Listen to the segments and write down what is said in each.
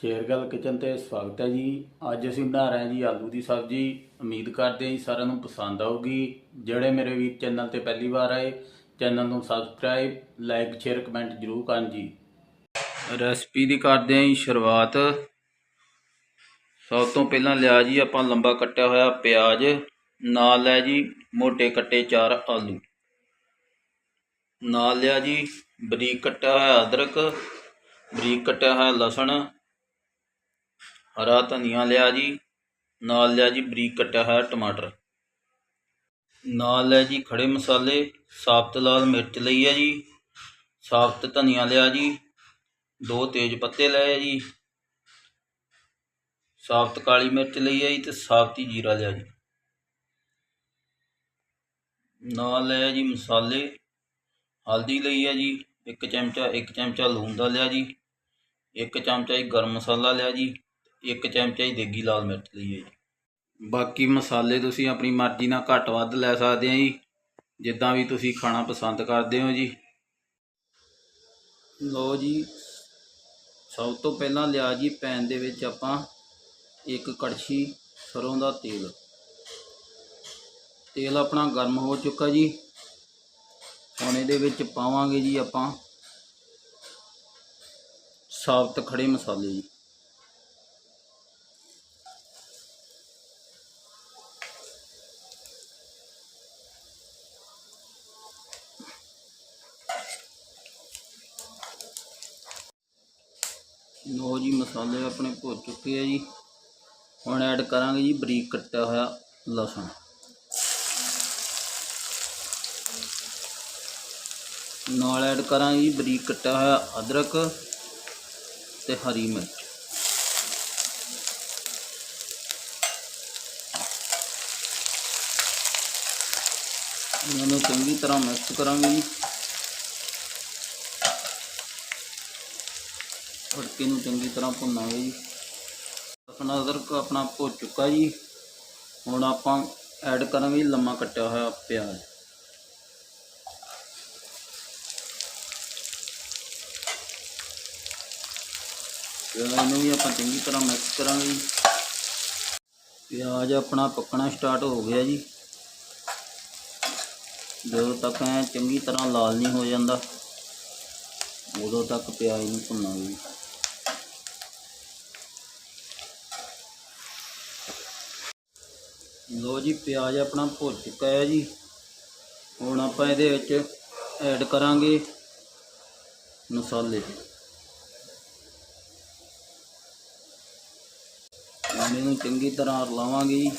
Shergill kitchen ਤੇ ਸਵਾਗਤ ਹੈ ਜੀ। ਅੱਜ ਅਸੀਂ ਬਣਾ ਰਹੇ ਹਾਂ ਜੀ ਆਲੂ ਦੀ ਸਬਜ਼ੀ। ਉਮੀਦ ਕਰਦੇ ਹਾਂ ਜੀ ਸਾਰਿਆਂ ਨੂੰ ਪਸੰਦ ਆਊਗੀ। ਜਿਹੜੇ ਮੇਰੇ ਵੀ ਚੈਨਲ ਤੇ ਪਹਿਲੀ ਵਾਰ ਆਏ, ਚੈਨਲ ਨੂੰ ਸਬਸਕ੍ਰਾਈਬ, ਲਾਈਕ, ਸ਼ੇਅਰ, ਕਮੈਂਟ ਜਰੂਰ ਕਰਨ ਜੀ। ਰੈਸਪੀ ਦੀ ਕਰਦੇ ਹਾਂ ਜੀ ਸ਼ੁਰੂਆਤ। ਸਭ ਤੋਂ ਪਹਿਲਾਂ ਲਿਆ ਜੀ ਆਪਾਂ ਲੰਬਾ ਕੱਟਿਆ ਹੋਇਆ ਪਿਆਜ਼। ਨਾਲ ਲੈ ਜੀ ਮੋٹے ਕੱਟੇ ਚਾਰ ਆਲੂ। ਨਾਲ ਲਿਆ ਜੀ ਬਰੀਕ ਕੱਟਿਆ ਹੋਇਆ ਅਦਰਕ, ਬਰੀਕ ਕੱਟਿਆ ਹੋਇਆ ਲਸਣ। ਹਰਾ ਧਨੀਆ ਲਿਆ ਜੀ, ਨਾਲ ਲਿਆ ਜੀ ਬਰੀਕ ਕੱਟਿਆ ਹੋਇਆ ਟਮਾਟਰ। ਨਾਲ ਲਿਆ ਜੀ ਖੜੇ ਮਸਾਲੇ, ਸਾਬਤ ਲਾਲ ਮਿਰਚ ਲਈ ਹੈ ਜੀ, ਸਾਬਤ ਧਨੀਆ ਲਿਆ ਜੀ, ਦੋ ਤੇਜ ਪੱਤੇ ਲਏ ਜੀ, ਸਾਬਤ ਕਾਲੀ ਮਿਰਚ ਲਈ ਹੈ ਜੀ ਤੇ ਸਾਬਤ ਹੀ ਜੀਰਾ ਲਿਆ ਜੀ। ਨਾਲ ਲਿਆ ਜੀ ਮਸਾਲੇ, ਹਲਦੀ ਲਈ ਹੈ ਜੀ, ਇੱਕ ਚਮਚਾ ਇੱਕ ਚਮਚਾ ਲੂਣ ਦਾ ਲਿਆ ਜੀ, ਇੱਕ ਚਮਚਾ ਹੀ ਗਰਮ ਮਸਾਲਾ ਲਿਆ ਜੀ ਇੱਕ ਚਮਚਾ ਹੀ ਦੇਗੀ ਲਾਲ ਮਿਰਚ ਲਈ ਹੈ ਜੀ। ਬਾਕੀ ਮਸਾਲੇ ਤੁਸੀਂ ਆਪਣੀ ਮਰਜ਼ੀ ਨਾਲ ਘੱਟ ਵੱਧ ਲੈ ਸਕਦੇ ਆ ਜੀ। ਜਿੱਦਾਂ ਵੀ ਤੁਸੀਂ ਖਾਣਾ ਪਸੰਦ ਕਰਦੇ ਹੋ ਜੀ। ਲਓ ਜੀ ਸਭ ਤੋਂ ਪਹਿਲਾਂ ਲਿਆ ਜੀ ਪੈਨ ਦੇ ਵਿੱਚ ਆਪਾਂ ਇੱਕ ਕੜਛੀ ਸਰੋਂ ਦਾ ਤੇਲ। ਤੇਲ ਆਪਣਾ ਗਰਮ ਹੋ ਚੁੱਕਾ ਜੀ। ਹੁਣ ਇਹਦੇ ਵਿੱਚ ਪਾਵਾਂਗੇ ਜੀ ਆਪਾਂ ਸਾਬਤ ਖੜੇ ਮਸਾਲੇ ਜੀ। ਲੋ ਜੀ, ਮਸਾਲੇ ਆਪਣੇ ਭੁੱਜ ਚੁੱਕੇ ਆ ਜੀ। ਹੁਣ ਐਡ ਕਰਾਂਗੇ ਜੀ ਬਰੀਕ ਕੱਟਿਆ ਹੋਇਆ ਲਸਣ। ਨਾਲ ਐਡ ਕਰਾਂਗੇ ਜੀ ਬਰੀਕ ਕੱਟਿਆ ਹੋਇਆ ਅਦਰਕ ਤੇ ਹਰੀ ਮਿਰਚ। ਇਹਨਾਂ ਨੂੰ ਚੰਗੀ ਤਰ੍ਹਾਂ ਮਿਕਸ ਕਰਾਂਗੇ ਜੀ। ਤੜਕੇ ਨੂੰ ਚੰਗੀ ਤਰ੍ਹਾਂ ਭੁੰਨਾਂਗੇ ਜੀ। ਆਪਣਾ ਅਦਰਕ ਆਪਣਾ ਭੁੱਜ ਚੁੱਕਾ ਜੀ। ਹੁਣ ਆਪਾਂ ਐਡ ਕਰਾਂਗੇ ਲੰਮਾ ਕੱਟਿਆ ਹੋਇਆ ਪਿਆਜ਼। ਪਿਆਜ਼ ਨੂੰ ਵੀ ਆਪਾਂ ਚੰਗੀ ਤਰ੍ਹਾਂ ਮਿਕਸ ਕਰਾਂਗੇ ਜੀ। ਪਿਆਜ਼ ਆਪਣਾ ਪੱਕਣਾ ਸਟਾਰਟ ਹੋ ਗਿਆ ਜੀ। ਜਦੋਂ ਤੱਕ ਐ ਚੰਗੀ ਤਰ੍ਹਾਂ ਲਾਲ ਨਹੀਂ ਹੋ ਜਾਂਦਾ, ਉਦੋਂ ਤੱਕ ਪਿਆਜ਼ ਨੂੰ ਭੁੰਨਾਂਗੇ ਲੋ ਜੀ ਪਿਆਜ਼ ਆਪਣਾ ਭੁੱਜ ਚੁੱਕਾ ਹੈ ਜੀ। ਹੁਣ ਆਪਾਂ ਇਹਦੇ ਵਿੱਚ ਐਡ ਕਰਾਂਗੇ ਮਸਾਲੇ। ਹੁਣ ਨੂੰ ਚੰਗੀ ਤਰ੍ਹਾਂ ਰਲਾਵਾਂਗੇ ਜੀ।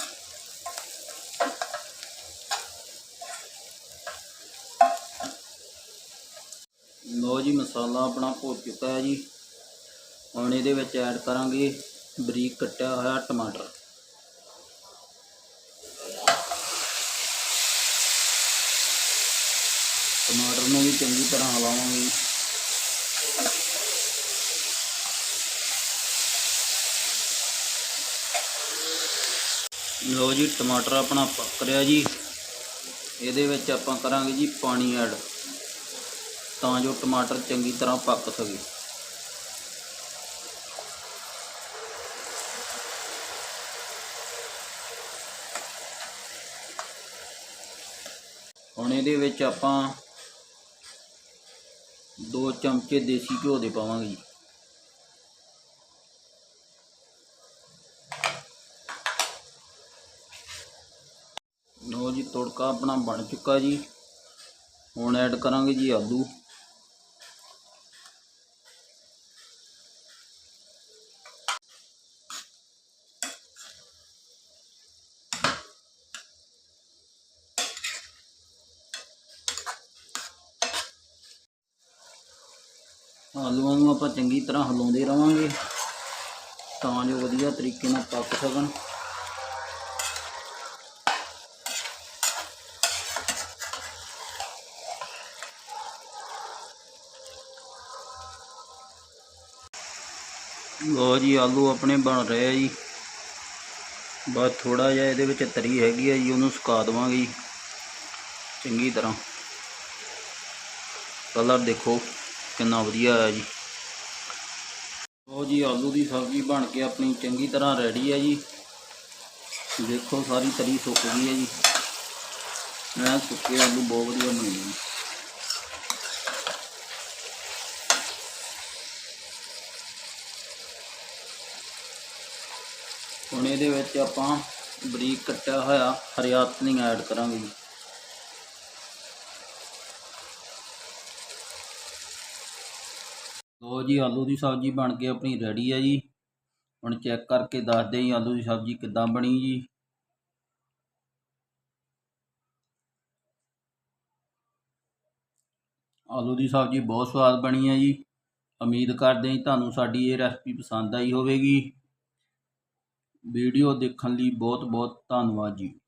ਲੋ ਜੀ ਮਸਾਲਾ ਆਪਣਾ ਭੁੱਜ ਚੁੱਕਾ ਹੈ ਜੀ। ਹੁਣ ਇਹਦੇ ਵਿੱਚ ਐਡ ਕਰਾਂਗੇ ਬਰੀਕ ਕੱਟਿਆ ਹੋਇਆ ਟਮਾਟਰ ਟਮਾਟਰ ਨੂੰ ਚੰਗੀ ਤਰ੍ਹਾਂ ਹਲਾਵਾਂਗੇ। ਲੋ ਜੀ, ਟਮਾਟਰ ਆਪਣਾ ਪੱਕ ਰਿਹਾ ਜੀ। ਇਹਦੇ ਵਿੱਚ ਆਪਾਂ ਕਰਾਂਗੇ ਜੀ ਪਾਣੀ ਐਡ, ਤਾਂ ਜੋ ਟਮਾਟਰ ਚੰਗੀ ਤਰ੍ਹਾਂ ਪੱਕ ਸਕੇ। ਹੁਣ ਇਹਦੇ ਵਿੱਚ ਆਪਾਂ ਦੋ ਚਮਚੇ ਦੇਸੀ ਘਿਓ ਦੇ ਪਾਵਾਂਗੇ ਜੀ। ਲੋ ਜੀ, ਤੜਕਾ ਆਪਣਾ ਬਣ ਚੁੱਕਾ ਜੀ। ਹੁਣ ਐਡ ਕਰਾਂਗੇ ਜੀ ਆਲੂ। ਆਲੂਆਂ ਨੂੰ ਆਪਾਂ ਚੰਗੀ ਤਰ੍ਹਾਂ ਹਲਾਉਂਦੇ ਰਵਾਂਗੇ। ਤਾਂ ਜੋ ਵਧੀਆ ਤਰੀਕੇ ਨਾਲ ਪੱਕ ਸਕਣ। ਲੋ ਜੀ, ਆਲੂ ਆਪਣੇ ਬਣ ਰਹੇ ਆ ਜੀ। ਬਸ ਥੋੜਾ ਜਿਹਾ ਇਹਦੇ ਵਿੱਚ ਤਰੀ ਹੈਗੀ ਆ ਜੀ, ਉਹਨੂੰ ਸੁਕਾ ਦੇਵਾਂਗੇ ਜੀ। ਚੰਗੀ ਤਰ੍ਹਾਂ। ਕਲਰ ਦੇਖੋ। ਕਿੰਨਾ ਵਧੀਆ ਆਇਆ ਜੀ। ਲੋ ਜੀ, ਆਲੂ ਦੀ ਸਬਜ਼ੀ ਬਣ ਕੇ ਆਪਣੀ ਚੰਗੀ ਤਰ੍ਹਾਂ ਰੈਡੀ ਹੈ ਜੀ। ਦੇਖੋ, ਸਾਰੀ ਤਰੀ ਸੁੱਕ ਗਈ ਹੈ ਜੀ। ਮੈਂ ਸੁੱਕੇ ਆਲੂ ਬਹੁਤ ਵਧੀਆ ਬਣੇ ਨੇ ਹੁਣ ਇਹਦੇ ਵਿੱਚ ਆਪਾਂ ਬਰੀਕ ਕੱਟਿਆ ਹੋਇਆ ਹਰੀਆ ਧਨੀਆ ਐਡ ਕਰਾਂਗੇ ਲੋ ਜੀ, ਆਲੂ ਦੀ ਸਬਜ਼ੀ ਬਣ ਕੇ ਆਪਣੀ ਰੈਡੀ ਹੈ ਜੀ। ਹੁਣ ਚੈੱਕ ਕਰਕੇ ਦੱਸਦੇ ਜੀ ਆਲੂ ਦੀ ਸਬਜ਼ੀ ਕਿੱਦਾਂ ਬਣੀ ਜੀ। ਆਲੂ ਦੀ ਸਬਜ਼ੀ ਬਹੁਤ ਸਵਾਦ ਬਣੀ ਹੈ ਜੀ। ਉਮੀਦ ਕਰਦੇ ਹਾਂ ਜੀ ਤੁਹਾਨੂੰ ਸਾਡੀ ਇਹ ਰੈਸਪੀ ਪਸੰਦ ਆਈ ਹੋਵੇਗੀ। ਵੀਡੀਓ ਦੇਖਣ ਲਈ ਬਹੁਤ ਬਹੁਤ ਧੰਨਵਾਦ ਜੀ।